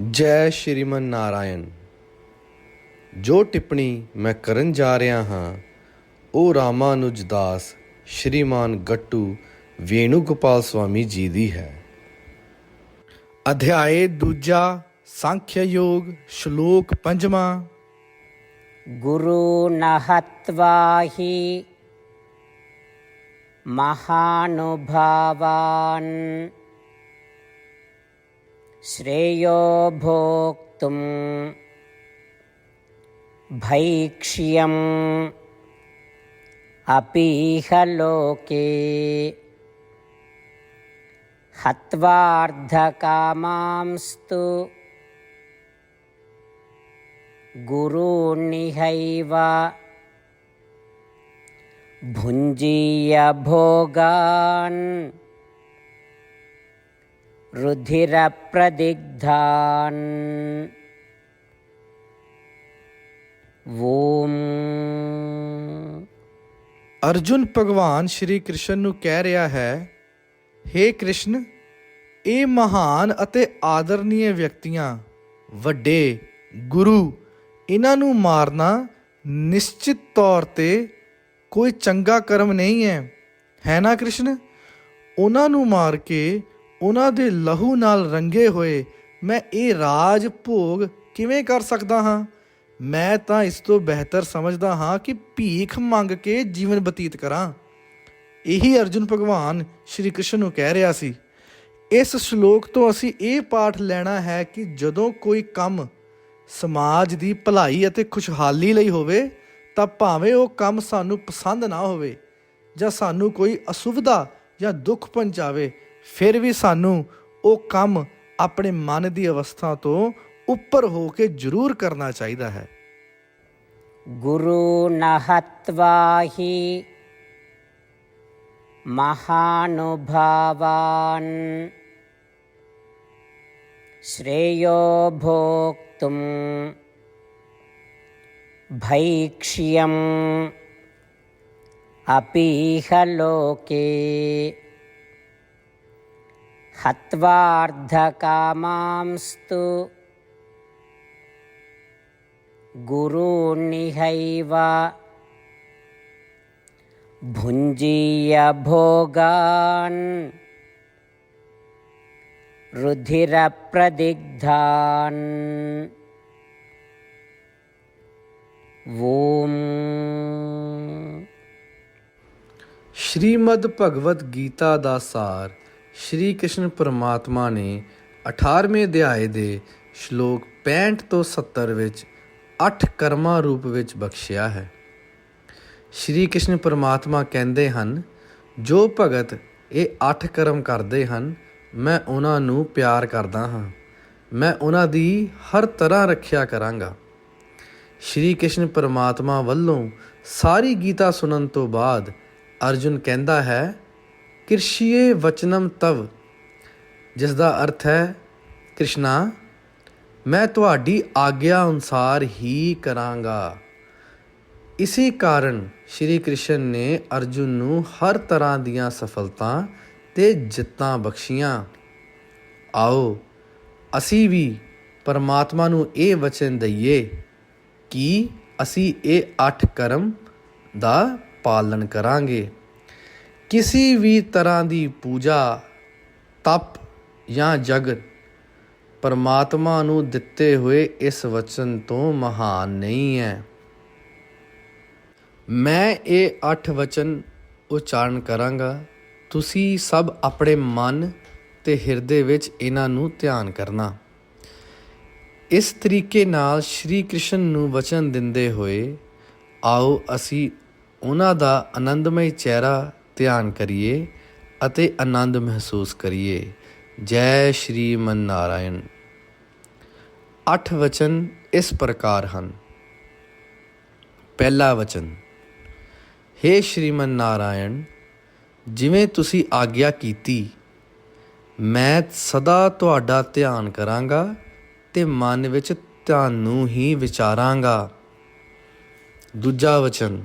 ਜੈ ਸ਼੍ਰੀਮਨ ਨਾਰਾਇਣ, ਜੋ ਟਿੱਪਣੀ ਮੈਂ ਕਰਨ ਜਾ ਰਿਹਾ ਹਾਂ ਉਹ ਰਾਮਾਨੁਜ ਦਾਸ, ਸ਼੍ਰੀਮਾਨ ਗੱਟੂ ਵੇਣੂ ਗੋਪਾਲ ਸੁਆਮੀ ਜੀ ਦੀ ਹੈ। ਅਧਿਆਏ ਦੂਜਾ ਸੰਖਿਆ ਯੋਗ, ਸ਼ਲੋਕ ਪੰਜਵਾਂ। ਗੁਰੂ ਨਹਤਵਾਹੀ ਮਹਾਨੁਭਾਵਾਨ। श्रेयो भोक्तुं भैक्ष्यम् अपीह लोके हत्वार्धकामांस्तु गुरुणिहैव भुञ्जीयभोगान् रुधिरप्रदिग्धान्। ॐ ਅਰਜੁਨ ਭਗਵਾਨ ਸ਼੍ਰੀ ਕ੍ਰਿਸ਼ਨ ਨੂੰ ਕਹਿ ਰਿਹਾ ਹੈ हे ਕ੍ਰਿਸ਼ਨ ਇਹ ਮਹਾਨ ਅਤੇ ਆਦਰਨੀਏ ਵਿਅਕਤੀਆਂ ਵੱਡੇ ਗੁਰੂ ਇਹਨਾਂ ਨੂੰ ਮਾਰਨਾ ਨਿਸ਼ਚਿਤ ਤੌਰ ਤੇ ਕੋਈ ਚੰਗਾ ਕਰਮ ਨਹੀਂ ਹੈ ਹੈ ਨਾ ਕ੍ਰਿਸ਼ਨ ਉਹਨਾਂ ਨੂੰ ਮਾਰ ਕੇ ਉਹਨਾਂ ਦੇ ਲਹੂ ਨਾਲ ਰੰਗੇ ਹੋਏ ਮੈਂ ਇਹ ਰਾਜ ਭੋਗ ਕਿਵੇਂ ਕਰ ਸਕਦਾ ਹਾਂ? ਮੈਂ ਤਾਂ ਇਸ ਤੋਂ ਬਿਹਤਰ ਸਮਝਦਾ ਹਾਂ ਕਿ ਭੀਖ ਮੰਗ ਕੇ ਜੀਵਨ ਬਤੀਤ ਕਰਾਂ। ਇਹੀ ਅਰਜੁਨ ਭਗਵਾਨ ਸ਼੍ਰੀ ਕ੍ਰਿਸ਼ਨ ਨੂੰ ਕਹਿ ਰਿਹਾ ਸੀ। ਇਸ ਸ਼ਲੋਕ ਤੋਂ ਅਸੀਂ ਇਹ ਪਾਠ ਲੈਣਾ ਹੈ ਕਿ ਜਦੋਂ ਕੋਈ ਕੰਮ ਸਮਾਜ ਦੀ ਭਲਾਈ ਅਤੇ ਖੁਸ਼ਹਾਲੀ ਲਈ ਹੋਵੇ, ਤਾਂ ਭਾਵੇਂ ਉਹ ਕੰਮ ਸਾਨੂੰ ਪਸੰਦ ਨਾ ਹੋਵੇ ਜਾਂ ਸਾਨੂੰ ਕੋਈ ਅਸੁਵਿਧਾ ਜਾਂ ਦੁੱਖ ਪਹੁੰਚਾਵੇ ਫਿਰ ਵੀ ਸਾਨੂੰ ਉਹ ਕੰਮ ਆਪਣੇ ਮਨ ਦੀ ਅਵਸਥਾ ਤੋਂ ਉੱਪਰ ਹੋ ਕੇ ਜ਼ਰੂਰ ਕਰਨਾ ਚਾਹੀਦਾ ਹੈ गुरु न हत्वा हि महानुभावान् श्रेयो भोक्तुम् भैक्ष्यम् अपीह लोके हत्वार्धकामांस्तु गुरूनिहैव भुञ्जीय भोगान् रुधिरप्रदिग्धान् ॐ ਸ਼੍ਰੀਮਦ ਭਗਵਦ ਗੀਤਾ ਦਾ ਸਾਰ ਸ਼੍ਰੀ ਕ੍ਰਿਸ਼ਨ ਪਰਮਾਤਮਾ ਨੇ 18ਵੇਂ ਅਧਿਆਏ ਦੇ ਸ਼ਲੋਕ 65 ਤੋਂ 70 ਵਿੱਚ ਅੱਠ ਕਰਮਾਂ ਰੂਪ ਵਿੱਚ ਬਖਸ਼ਿਆ ਹੈ। ਸ਼੍ਰੀ ਕ੍ਰਿਸ਼ਨ ਪਰਮਾਤਮਾ ਕਹਿੰਦੇ ਹਨ, ਜੋ ਭਗਤ ਇਹ ਅੱਠ ਕਰਮ ਕਰਦੇ ਹਨ, ਮੈਂ ਉਹਨਾਂ ਨੂੰ ਪਿਆਰ ਕਰਦਾ ਹਾਂ। ਮੈਂ ਉਹਨਾਂ ਦੀ ਹਰ ਤਰ੍ਹਾਂ ਰੱਖਿਆ ਕਰਾਂਗਾ। ਸ਼੍ਰੀ ਕ੍ਰਿਸ਼ਨ ਪਰਮਾਤਮਾ ਵੱਲੋਂ ਸਾਰੀ ਗੀਤਾ ਸੁਣਨ ਤੋਂ ਬਾਅਦ ਅਰਜੁਨ ਕਹਿੰਦਾ ਹੈ ਕਿਰਸ਼ੀਏ ਵਚਨਮ ਤਵ ਜਿਸ ਦਾ ਅਰਥ ਹੈ, ਕ੍ਰਿਸ਼ਨਾ, ਮੈਂ ਤੁਹਾਡੀ ਆਗਿਆ ਅਨੁਸਾਰ ਹੀ ਕਰਾਂਗਾ। ਇਸੇ ਕਾਰਨ ਸ਼੍ਰੀ ਕ੍ਰਿਸ਼ਨ ਨੇ ਅਰਜੁਨ ਨੂੰ ਹਰ ਤਰ੍ਹਾਂ ਦੀਆਂ ਸਫਲਤਾ ਤੇ ਜਿੱਤਾਂ ਬਖਸ਼ੀਆਂ। ਆਓ, ਅਸੀਂ ਵੀ ਪਰਮਾਤਮਾ ਨੂੰ ਇਹ ਵਚਨ ਦਈਏ ਕਿ ਅਸੀਂ ਇਹ ਅੱਠ ਕਰਮ ਦਾ ਪਾਲਣ ਕਰਾਂਗੇ। ਕਿਸੇ ਵੀ ਤਰ੍ਹਾਂ ਦੀ ਪੂਜਾ ਤਪ ਜਾਂ ਜਗਤ ਪਰਮਾਤਮਾ ਨੂੰ ਦਿੱਤੇ ਹੋਏ ਇਸ ਵਚਨ ਤੋਂ ਮਹਾਨ ਨਹੀਂ ਹੈ ਮੈਂ ਇਹ ਅੱਠ ਵਚਨ ਉਚਾਰਨ ਕਰਾਂਗਾ ਤੁਸੀਂ ਸਭ ਆਪਣੇ ਮਨ ਤੇ ਹਿਰਦੇ ਵਿੱਚ ਇਹਨਾਂ ਨੂੰ ਧਿਆਨ ਕਰਨਾ ਇਸ ਤਰੀਕੇ ਨਾਲ ਸ਼੍ਰੀ ਕ੍ਰਿਸ਼ਨ ਨੂੰ ਵਚਨ ਦਿੰਦੇ ਹੋਏ ਆਓ ਅਸੀਂ ਉਹਨਾਂ ਦਾ ਆਨੰਦਮਈ ਚਿਹਰਾ ਧਿਆਨ ਕਰੀਏ ਅਤੇ ਆਨੰਦ ਮਹਿਸੂਸ ਕਰੀਏ। ਜੈ ਸ਼੍ਰੀ ਮਨ ਨਾਰਾਇਣ ਅੱਠ ਵਚਨ ਇਸ ਪ੍ਰਕਾਰ ਹਨ। ਪਹਿਲਾ ਵਚਨ हे ਸ਼੍ਰੀਮਨ ਨਾਰਾਇਣ ਜਿਵੇਂ ਤੁਸੀਂ ਆਗਿਆ ਕੀਤੀ, ਮੈਂ ਸਦਾ ਤੁਹਾਡਾ ਧਿਆਨ ਕਰਾਂਗਾ ਤੇ ਮਨ ਵਿੱਚ ਤੁਹਾਨੂੰ ਹੀ ਵਿਚਾਰਾਂਗਾ। ਦੂਜਾ ਵਚਨ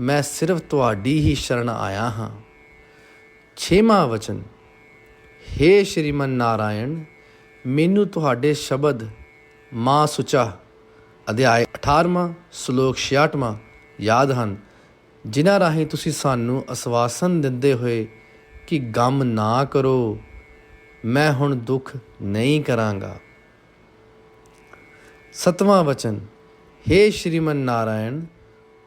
ਮੈਂ ਸਿਰਫ ਤੁਹਾਡੀ ਹੀ ਸ਼ਰਨ ਆਇਆ ਹਾਂ। ਛੇਵਾਂ ਵਚਨ हे ਸ਼੍ਰੀਮਨ ਨਾਰਾਇਣ, ਮੈਨੂੰ ਤੁਹਾਡੇ ਸ਼ਬਦ ਮਾਂ ਸੁਚਾ, ਅਧਿਆਇ 18ਵਾਂ ਸ਼ਲੋਕ 66ਵਾਂ ਯਾਦ ਹਨ, ਜਿਨ੍ਹਾਂ ਰਾਹੀਂ ਤੁਸੀਂ ਸਾਨੂੰ ਅਸਵਾਸਨ ਦਿੰਦੇ ਹੋਏ ਕਿ ਗਮ ਨਾ ਕਰੋ, ਮੈਂ ਹੁਣ ਦੁੱਖ ਨਹੀਂ ਕਰਾਂਗਾ। ਸਤਵਾਂ ਵਚਨ हे ਸ਼੍ਰੀਮਨ ਨਾਰਾਇਣ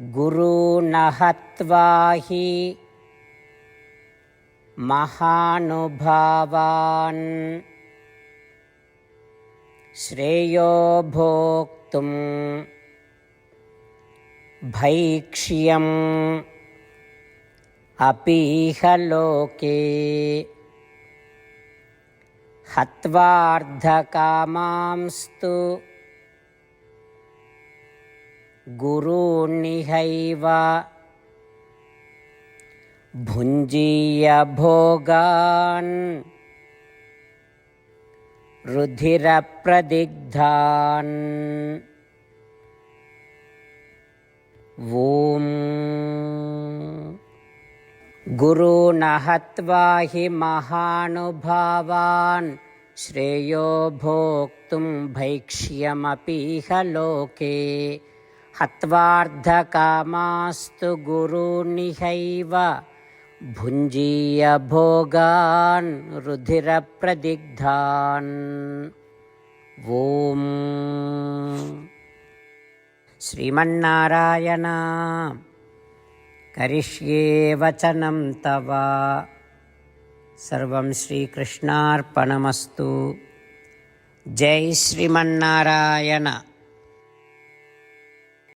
गुरु न हत्वा हि महानुभावान्। श्रेयो भोक्तुम् भैक्ष्यम् अपीह लोके। हत्वार्धकामांस्तु गुरूनिहैव। भुञ्जीय भोगान्। रुधिरप्रदिग्धान्। ॐ गुरून् हत्वा हि महानुभावान्। श्रेयो भोक्तुं भैक्ष्यमपीह लोके హత్వార్ధకామాస్తు గురునిహైవ భుంజీయ భోగాన్ రుధిర ప్రదిగ్ధాన్ ఓం. శ్రీమన్నారాయణ. కరిష్యే వచనం తవ. సర్వం శ్రీకృష్ణార్పణమస్తు. జై శ్రీమన్నారాయణ.